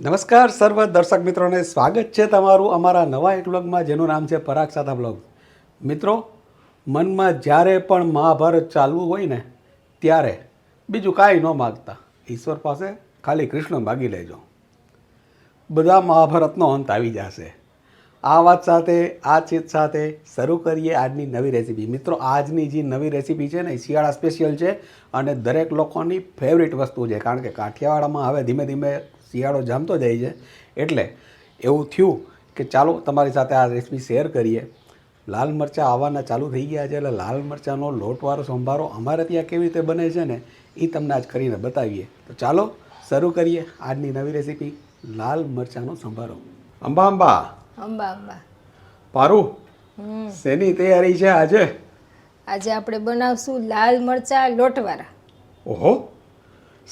નમસ્કાર, સર્વ દર્શક મિત્રોને સ્વાગત છે તમારું અમારા નવા એક બ્લોગમાં જેનું નામ છે પરાગ સાતા બ્લોગ મિત્રો, મનમાં જ્યારે પણ મહાભારત ચાલવું હોય ને, ત્યારે બીજું કાંઈ ન માગતા. ઈશ્વર પાસે ખાલી કૃષ્ણ માગી લેજો. બધા મહાભારતનો અંત આવી જશે. આ વાત સાથે, આ ચીજ સાથે શરૂ કરીએ આજની નવી રેસીપી. મિત્રો, આજની જે નવી રેસીપી છે ને શિયાળા સ્પેશિયલ છે અને દરેક લોકોની ફેવરિટ વસ્તુ છે. કારણ કે કાઠિયાવાડમાં હવે ધીમે ધીમે શિયાળો જામતો જાય છે. એટલે એવું થયું કે ચાલો તમારી સાથે આ રેસીપી શેર કરીએ. લાલ મરચાં આવવાના ચાલુ થઈ ગયા છે એટલે લાલ મરચાંનો લોટવાળો સંભારો અમારે ત્યાં કેવી રીતે બને છે ને એ તમને આજ કરીને બતાવીએ. તો ચાલો શરૂ કરીએ આજની નવી રેસીપી લાલ મરચાંનો સંભારો. અંબા અંબા. અંબા અંબા. પારું શેની તૈયારી છે આજે? આજે આપણે બનાવશું લાલ મરચાં લોટવાળા. ઓહો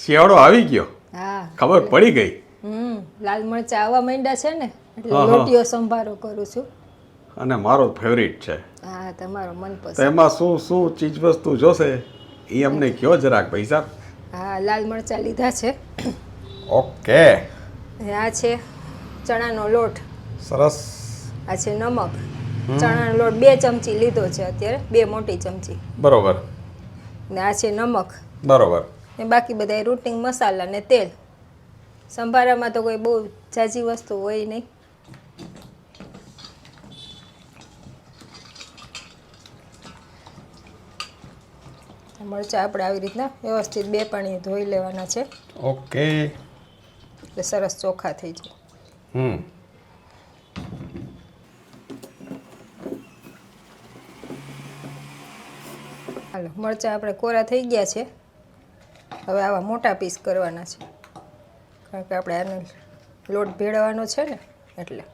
શિયાળો આવી ગયો. હા. ખબર પડી ગઈ? હમ લાલ મરચા આવવા માંડ્યા છે ને એટલે. લોટીઓ સંભારો કરું છું. અને મારો ફેવરિટ છે. હા તમારો મનપસંદ. એમાં શું શું ચીજ વસ્તુ જોશે? એ અમને કયો જરાક ભાઈ સાહેબ હા લાલ મરચા લીધા છે. ઓકે. આ છે ચણાનો લોટ. સરસ. આ છે નમક. ચણાનો લોટ બે ચમચી લીધો છે અત્યારે બે મોટી ચમચી. બરોબર. ને આ છે નમક. બરોબર. ને બાકી બધા રૂટિંગ મસાલા ને તેલ. સંભારામાં તો કોઈ બહુ ઝાઝી વસ્તુ હોય નહીં. મરચાં આપણે આવી રીતના વ્યવસ્થિત બે પાણી ધોઈ લેવાના છે. ઓકે. એટલે સરસ ચોખ્ખા થઈ જાય. હમ. હાલો મરચાં આપણે કોરા થઈ ગયા છે. હવે આવા મોટા પીસ કરવાના છે. કારણ કે આપણે આનો લોટ ભેળવવાનો છે ને એટલે.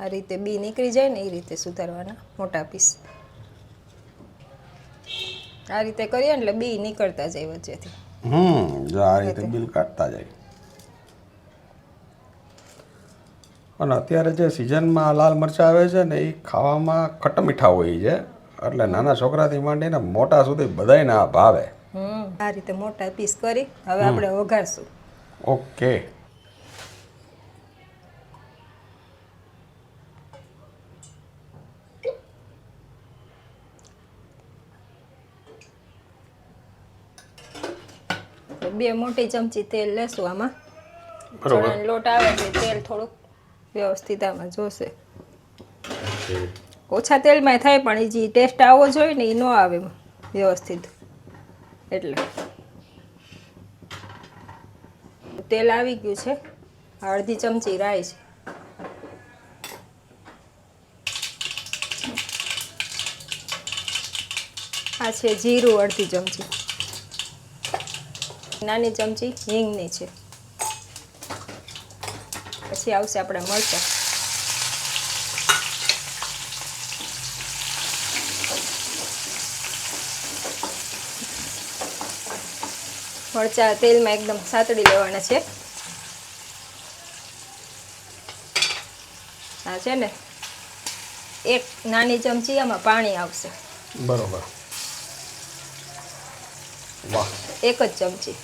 આ રીતે બી નીકળી જાય ને એ રીતે સુધારવાના મોટા પીસ આ રીતે કરીએ એટલે બી નીકળતા જાય વચ્ચેથી. હમ જો આ રીતે બિલ કાઢતા જાય. અને અત્યારે જે સિઝનમાં લાલ મરચાં આવે છે ને એ ખાવામાં ખટમીઠા હોય છે. એટલે નાના છોકરાથી માંડીને મોટા સુધી બધાય ના ભાવે. આ રીતે મોટા પીસ કરી હવે આપણે વઘારશું ઓકે. બે મોટી ચમચી તેલ લેશું આમાં. બરોબર. લોટ આવે છે તેલ થોડુંક વ્યવસ્થિત આમાં જોશે. ઓછા તેલમાં થાય પણ એ જે ટેસ્ટ આવવો જોઈએ ને એ ન આવે વ્યવસ્થિત. એટલે. તેલ આવી ગયું છે. અડધી ચમચી રાઈ છે. આ છે જીરું અડધી ચમચી. નાની ચમચી હિંગની છે. પછી આવશે આપણા મરચાં. મરચાં તેલમાં એકદમ સાતડી લેવાના છે. આ છે ને એક નાની ચમચી આમાં પાણી આવશે. બરોબર. વાહ. એક જ ચમચી.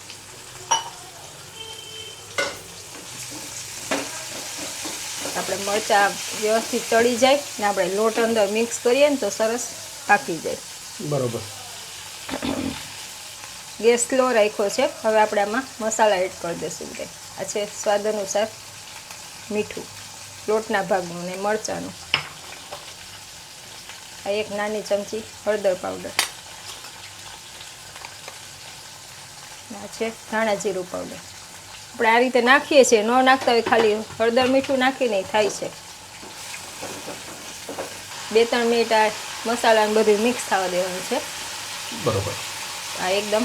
આપણે મરચાં વ્યવસ્થિત ચડી જાય ને આપણે લોટ અંદર મિક્સ કરીએ ને તો સરસ પાકી જાય. બરોબર. ગેસ સ્લો રાખ્યો છે. હવે આપણે આમાં મસાલા એડ કરી દઈશું કે આ છે સ્વાદ અનુસાર મીઠું લોટના ભાગનું ને મરચાંનું. આ એક નાની ચમચી હળદર પાવડર. આ છે ધાણા જીરું પાવડર. આપણે આ રીતે નાખીએ છીએ. ન નાખતા હોય ખાલી હળદર મીઠું નાખીને થાય છે. બે ત્રણ મિનિટ આ મસાલાને બધું મિક્સ થવા દેવાનું છે. બરોબર. આ એકદમ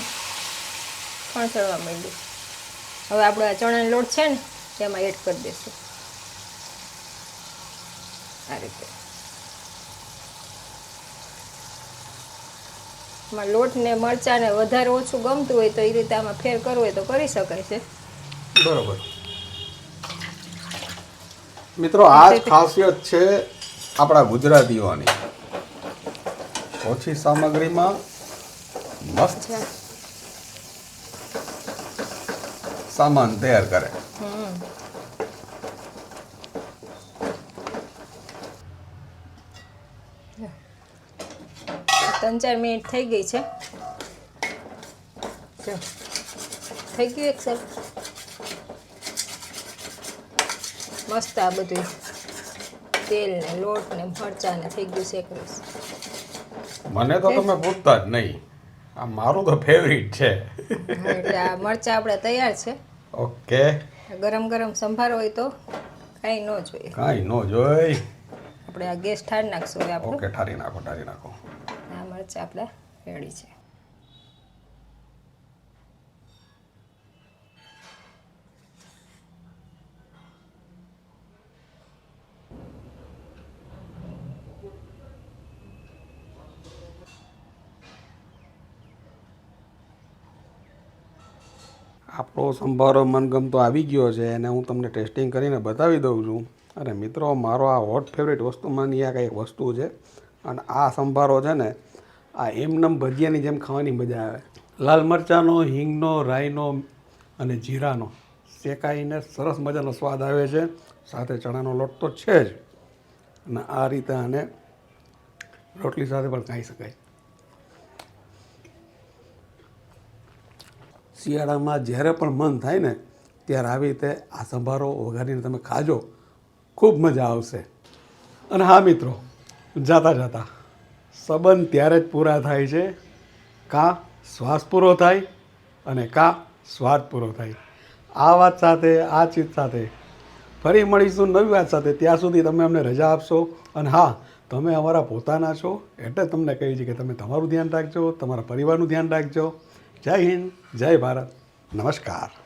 ફણસળવા માંડ્યું. હવે આપણો આ ચણાનો લોટ છે ને તેમાં એડ કરી દઈશું. આ રીતે. એમાં લોટ ને મરચાં ને વધારે ઓછું ગમતું હોય તો એ રીતે આમાં ફેર કરવો હોય તો કરી શકાય છે. બરોબર. મિત્રો આ જ ખાસિયત છે આપણા ગુજરાતીઓની. ઓછી સામગ્રીમાં મસ્ત સામાન તૈયાર કરે. ત્રણ ચાર મિનિટ થઈ ગઈ છે. થઈ ગયું એક સર મસ્ત આ બધું. તેલ ને લોટ ને મરચા ને થઈ ગયું છે મને તો તમે પૂછતા જ નહીં. આ મારું તો ફેવરિટ છે. એટલે આ મરચાં આપણે તૈયાર છે. ઓકે. ગરમ ગરમ સંભાર હોય તો કાંઈ ન જોઈએ. કાંઈ ન જોઈ આપણે આ ગેસ ઠારી નાખશું હવે આપણું. ઓકે ઠારી નાખો ઠારી નાખો. આ મરચાં આપણે રેડી છે. આપણો સંભારો મનગમતો આવી ગયો છે અને હું તમને ટેસ્ટિંગ કરીને બતાવી દઉં છું. અને મિત્રો, મારો આ હોટ ફેવરેટ વસ્તુમાંની આ કંઈક વસ્તુ છે અને આ સંભારો છે ને, આ એમનેમ ભજીયાની જેમ ખાવાની મજા આવે. લાલ મરચાંનો, હિંગનો, રાઈનો અને જીરાનો. શેકાઈને સરસ મજાનો સ્વાદ આવે છે. સાથે ચણાનો લોટ તો છે જ. અને આ રીતે આને રોટલી સાથે પણ ખાઈ શકાય. શિયાળામાં જ્યારે પણ મન થાય ને, ત્યારે આવી રીતે આ સંભારો વઘારીને તમે ખાજો. ખૂબ મજા આવશે. અને હા મિત્રો, જાતા જાતા. સંબંધ ત્યારે જ પૂરા થાય છે. કાં શ્વાસ પૂરો થાય અને કાં સ્વાદ પૂરો થાય. આ વાત સાથે, આ ચીજ સાથે ફરી મળીશું નવી વાત સાથે. ત્યાં સુધી તમે અમને રજા આપશો. અને હા, તમે અમારા પોતાના છો. એટલે તમને કહી છે કે તમે તમારું ધ્યાન રાખજો, તમારા પરિવારનું ધ્યાન રાખજો. જય હિન્દ જય ભારત. નમસ્કાર.